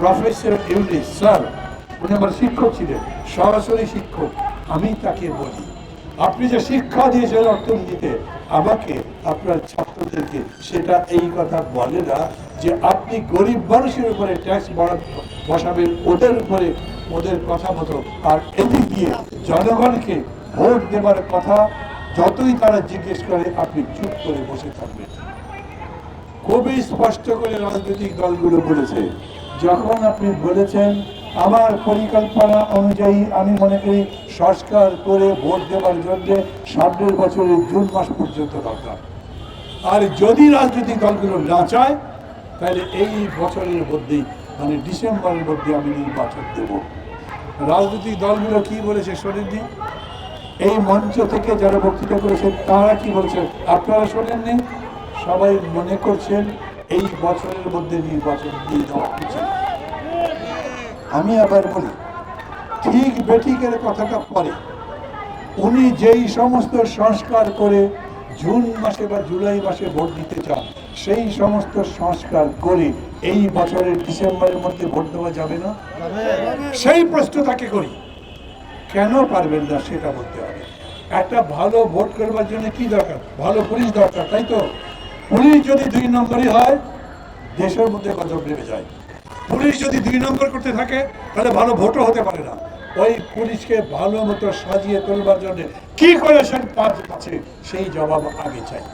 Professor ইউলিস sir, উনি আমার শিক্ষক ছিলেন, সরাসরি শিক্ষক, আমি তাকে বলি। আপনি যে শিক্ষা দিয়েছেন অর্থনীতিতে, আমাকে আপনার ছাত্রদেরকে সেটা এই কথা বলে না যে আপনি গরিব মানুষের উপরে ট্যাক্স বসাবেন, ওদের উপরে ওদের কথা মতো আর এদিক দিয়ে জনগণকে ভোট দেবার কথা যতই তারা জিজ্ঞেস করে, আপনি চুপ করে বসে থাকবেন। খুবই স্পষ্ট করে রাজনৈতিক দলগুলো বলেছে যখন আপনি বলেছেন, আমার পরিকল্পনা অনুযায়ী আমি মনে করি সংস্কার করে ভোট দেওয়ার জন্য সামনের বছরের জুন মাস পর্যন্ত দরকার। আর যদি রাজনৈতিক দলগুলো না চায়, তাহলে এই বছরের মধ্যেই মানে ডিসেম্বরের মধ্যে আমি নির্বাচন দেব। রাজনৈতিক দলগুলো কি বলেছে শোনেননি এই মঞ্চ থেকে যারা বক্তৃতা করেছেন, তারা কি বলছেন আপনারা শোনেননি? সবাই মনে করছেন এই বছরের মধ্যে নির্বাচন দিয়ে দেওয়া উচিত আমি আবার বলি, ঠিক বেঠিকের কথাটা পরে। উনি যেই সমস্ত সংস্কার করে জুন মাসে বা জুলাই মাসে ভোট দিতে চান, সেই সমস্ত সংস্কার করে এই বছরের ডিসেম্বরের মধ্যে ভোট দেওয়া যাবে না? সেই প্রশ্ন তাকে করি, কেন পারবেন না সেটা বলতে হবে। একটা ভালো ভোট করবার জন্য কি দরকার? ভালো পুলিশ দরকার, তাই তো? পুলিশ যদি দুই নম্বরই হয়, দেশের মধ্যে গজব নেমে যায়। পুলিশ যদি দুই নম্বর করতে থাকে, তাহলে ভালো ভোটও হতে পারে না। ওই পুলিশকে ভালো মতো সাজিয়ে তোলবার জন্য কি করে সে পাচ্ছে সেই জবাব আগে চাই।